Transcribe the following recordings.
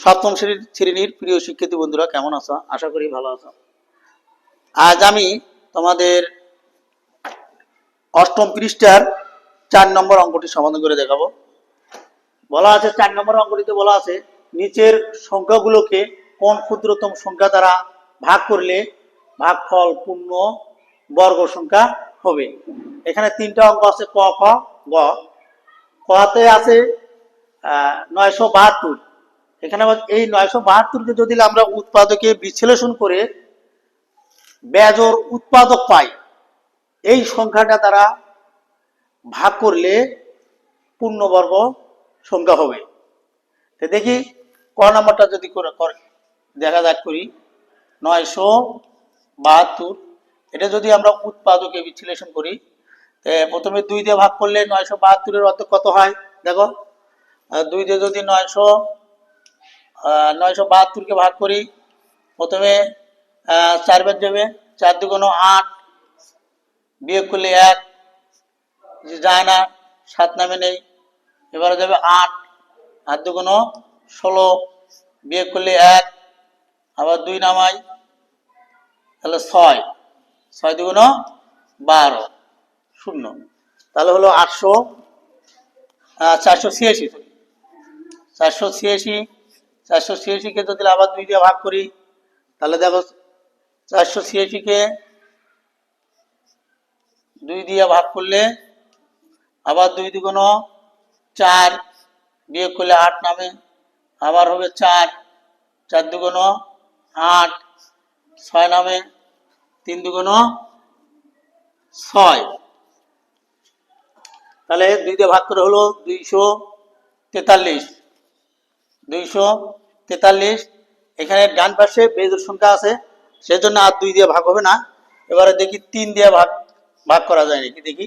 সপ্তম শ্রেণির শ্রেণির প্রিয় শিক্ষার্থী বন্ধুরা, কেমন আছো? আশা করি ভালো আছো। আজ আমি তোমাদের অষ্টম পৃষ্ঠার চার নম্বর অঙ্কটি সমাধান করে দেখাবো। বলা আছে, চার নম্বর অঙ্কটিতে বলা আছে, নিচের সংখ্যাগুলোকে কোন ক্ষুদ্রতম সংখ্যা দ্বারা ভাগ করলে ভাগফল পূর্ণ বর্গ সংখ্যা হবে? এখানে তিনটা অঙ্ক আছে, ক, খ, গ। কতে আছে নয়শো বাহাত্তর। এখানে আবার এই নয়শো বাহাত্তরকে যদি আমরা উৎপাদকে বিশ্লেষণ করে বেজর উৎপাদক পাই, এই সংখ্যাটা তারা ভাগ করলে পূর্ণবর্গ সংখ্যা হবে। তো দেখি, ক নাম্বারটা যদি দেখা যাক করি। নয়শো বাহাত্তর, এটা যদি আমরা উৎপাদকে বিশ্লেষণ করি প্রথমে দুই দিয়ে ভাগ করলে নয়শো বাহাত্তরের অর্ধেক কত হয়? দেখো দুই দিয়ে যদি নয়শো নয়শো বাহাত্তরকে ভাগ করি। প্রথমে চার বার যাবে চার দুগুণ আট, বিয়োগ করলে এক। যে যায় না, সাত নামে নেই। এবারে যাবে আট। আট দুগুণ ষোলো, বিয়োগ করলে এক। আবার দুই নামাই, তাহলে ছয়। ছয় দুগুণ বারো, শূন্য। তাহলে হলো আটশো চারশো ছিয়াশি। চারশো ছিয়াশি চারশো ছিয়াশিকে যদি আবার দুই দিয়ে ভাগ করি, তাহলে দেখো চারশো ছিয়াশিকে দুই দিয়ে ভাগ করলে আবার দুই দুগুণ চার বিয়োগ করলে আট নামে, আবার হবে চার চার দুগুণ আট, ছয় নামে, তিন দুগুণ ছয়। তাহলে দুই দিয়ে ভাগ করে হলো দুইশো তেতাল্লিশ। দুইশো তেতাল্লিশ। এখানে ডান পাশে বেজোর সংখ্যা আছে, সেজন্য আর দুই দিয়ে ভাগ হবে না। এবারে দেখি তিন দিয়ে ভাগ ভাগ করা যায় নাকি দেখি।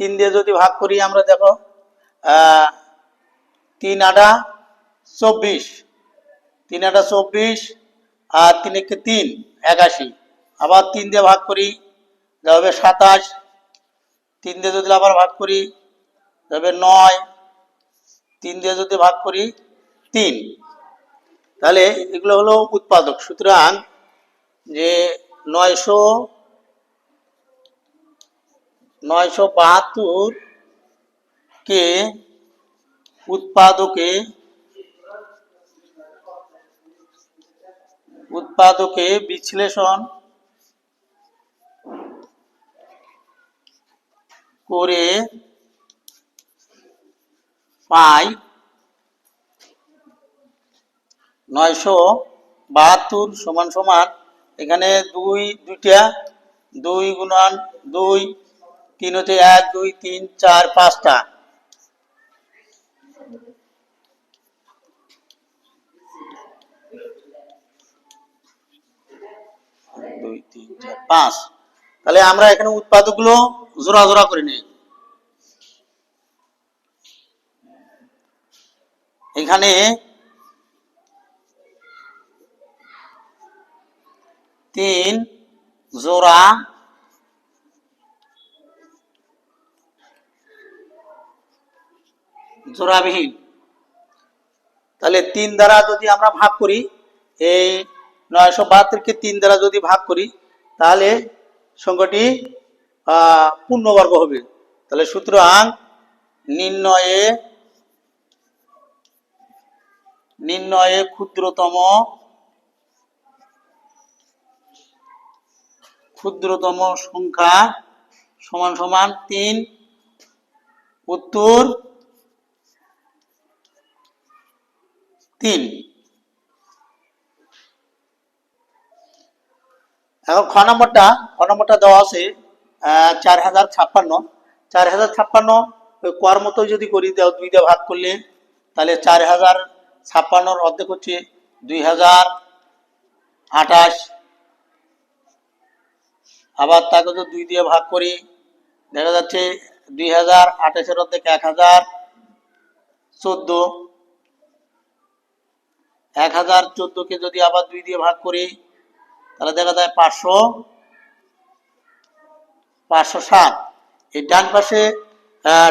তিন দিয়ে যদি ভাগ করি আমরা দেখো তিন আটা চব্বিশ। তিন আটা চব্বিশ আর তিন একে তিন, একাশি। আবার তিন দিয়ে ভাগ করি, যা হবে সাতাশ। তিন দিয়ে যদি আবার ভাগ করি যাবে নয়। তিন দিয়ে যদি ভাগ করি তিন। তাহলে এগুলো হলো উৎপাদক। সুতরাং যে নয়শো নয়শো বাহাত্তর কে উৎপাদকে উৎপাদকে বিশ্লেষণ করে পাই নয়শো বাহাত্তর সমান সমান এখানে দুই দুইটা, দুই গুণন দুই, তিন হচ্ছে এক, দুই, তিন, চার, পাঁচটা। দুই, তিন, চার, পাঁচ। তাহলে আমরা এখানে উৎপাদকগুলো জোড়া জোড়া করে নিই। এখানে তিন জোড়া জোড়াবিহীন তাহলে তিন দ্বারা যদি আমরা ভাগ করি, এই নয়শো বাহাত্তরকে তিন দ্বারা যদি ভাগ করি, তাহলে সংখ্যাটি পূর্ণবর্গ হবে। তাহলে সুতরাং নির্ণয়ে নির্ণয়ে ক্ষুদ্রতম ক্ষুদ্রতম সংখ্যা সমান সমান তিন। উত্তর তিন। এখন খ নম্বরটা খ নম্বরটা দেওয়া আছে চার হাজার ছাপ্পান্ন। চার হাজার ছাপ্পান্ন কর মতো যদি করি, দেও দুই দিয়ে ভাগ করলে, তাহলে চার হাজার ছাপ্পান্নর অর্ধেক হচ্ছে দুই হাজার আঠাশ। আবার তাকে যদি দুই দিয়ে ভাগ করি। দেখা যাচ্ছে দুই হাজার আঠাশের অর্ধেক এক হাজার চোদ্দ। এক হাজার চোদ্দকে যদি আবার দুই দিয়ে ভাগ করি, তাহলে দেখা যায় পাঁচশো পাঁচশো সাত। এই ডান পাশে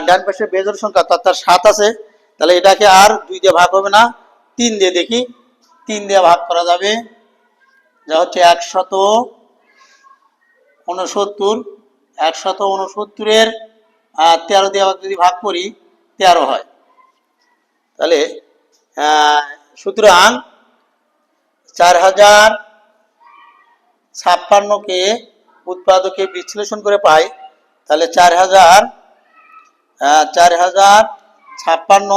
ডান পাশে বেজর সংখ্যা তার সাত আছে, তাহলে এটাকে আর দুই দিয়ে ভাগ হবে না, তিন দিয়ে দেখি, তিন দিয়ে ভাগ করা যাবে। যা হচ্ছে একশত উনসত্তর একশত উনসত্তরের তেরো দিয়ে যদি ভাগ করি, তেরো হয়। তাহলে সুতরাং চার হাজার ছাপ্পান্নকে উৎপাদকে বিশ্লেষণ করে পাই, তাহলে চার হাজার চার হাজার ছাপ্পান্ন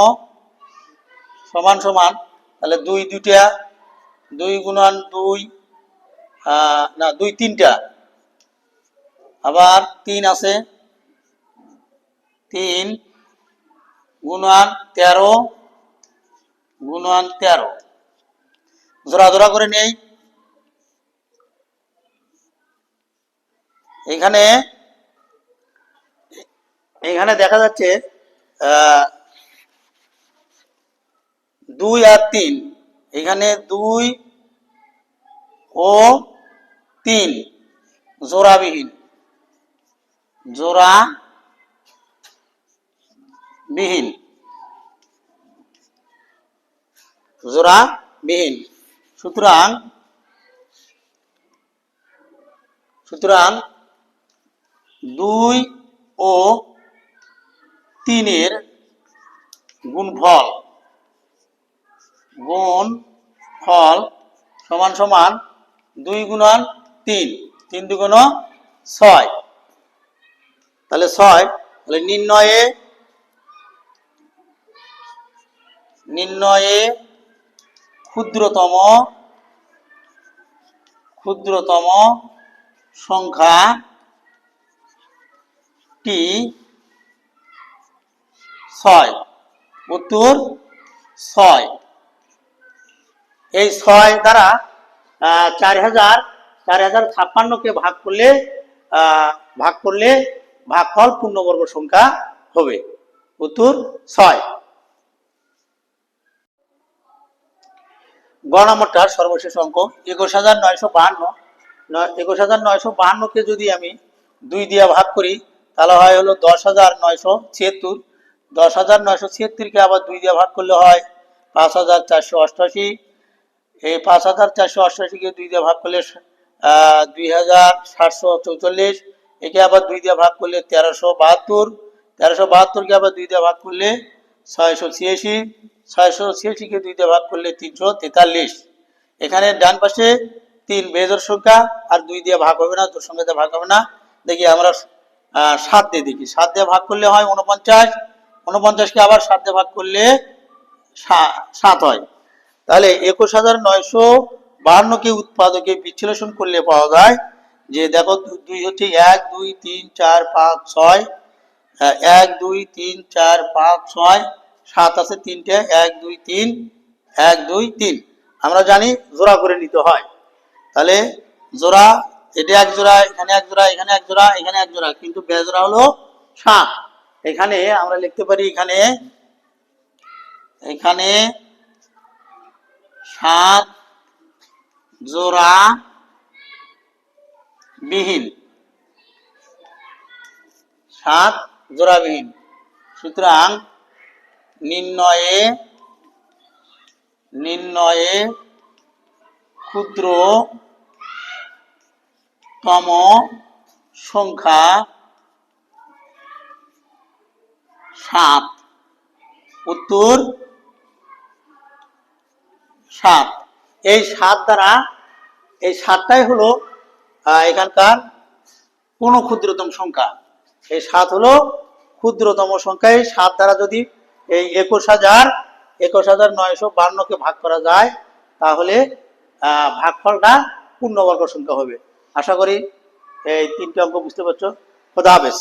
সমান সমান, তাহলে দুই দুইটা, দুই গুণান দুই না, দুই তিনটা আবার তিন আছে। তিন গুণান তেরো গুণান তেরো। জোড়া জোড়া করে নেই। এখানে এখানে দেখা যাচ্ছে দুই আর তিন। এখানে দুই ও তিন। জোড়াবিহীন। জোড়া বিহীন। জোড়া বিহীন। সুতরাং সুতরাং দুই ও তিনের গুণফল গুণ ফল সমান সমান দুই গুণন তিন তিন দুগুণ ছয়। তাহলে ছয়, তাহলে নির্ণয়ে নির্ণয়ে ক্ষুদ্রতম ক্ষুদ্রতম সংখ্যা টি ছয়, উত্তর ছয়। এই ছয় দ্বারা চার হাজার চার হাজার ছাপ্পান্নকে ভাগ করলে ভাগ করলে ভাগফল পূর্ণবর্গ সংখ্যা হবে। উত্তর ছয়। গ সর্বশেষ অঙ্ক। একুশ হাজার নয়শো বাহান্ন। একুশ হাজার নয়শো বাহান্নকে যদি আমি দুই দিয়ে ভাগ করি, তাহলে হয় হলো দশ হাজার নয়শো ছিয়াত্তর। দশ হাজার নয়শো ছিয়াত্তরকে আবার দুই দিয়ে ভাগ করলে হয় পাঁচ হাজার চারশো অষ্টআশি। এই পাঁচ হাজার চারশো অষ্টআশিকে দুই দিয়ে ভাগ করলে দুই হাজার সাতশো চৌচল্লিশ। একে আবার দুই দিয়ে ভাগ করলে তেরোশো বাহাত্তর, তেরোশো বাহাত্তরকে আবার দুই দিয়ে ভাগ করলে ছয়শো ছিয়াশি, ছয়শো ছিয়াশিকে দুই দিয়ে ভাগ করলে তিনশো তেতাল্লিশ। এখানে ডান পাশে তিন বেজোর সংখ্যা আর দুই দিয়ে ভাগ হবে না তোর সংখ্যা দিয়ে ভাগ হবে না। দেখি আমরা সাত দিয়ে দেখি। সাত দিয়ে ভাগ করলে হয় উনপঞ্চাশ উনপঞ্চাশকে আবার সাত দিয়ে ভাগ করলে সাত হয়। তাহলে একুশ হাজার নয়শো বাহান্নকে উৎপাদকে বিশ্লেষণ করলে পাওয়া যায় যে দেখো দুই হচ্ছে এক দুই তিন চার পাঁচ ছয়। হ্যাঁ, এক দুই তিন চার পাঁচ ছয়। সাত আছে তিনটে এক দুই তিন এক দুই তিন। আমরা জানি জোড়া করে নিতে হয়। তাহলে জোড়া এটা এক জোড়া এখানে এক জোড়া এখানে এক জোড়া এখানে এক জোড়া। কিন্তু বেজোড়া হলো সাত। এখানে আমরা লিখতে পারি এখানে এখানে সাত জোড়া বিহীন। সাত, জোড়াবিহীন। সুতরাং নির্ণয়ে নির্ণয়ে ক্ষুদ্র তম সংখ্যা সাত। উত্তর সাত। এই সাত দ্বারা, এই সাতটাই হলো এখানকার কোন ক্ষুদ্রতম সংখ্যা। এই সাত হলো ক্ষুদ্রতম সংখ্যা। এই সাত দ্বারা যদি এই একুশ হাজার একুশ হাজার নয়শো বান্নকে ভাগ করা যায়, তাহলে ভাগফলটা পূর্ণবর্গ সংখ্যা হবে। আশা করি এই তিনটি অঙ্ক বুঝতে পারছ? খোদা হাফেজ।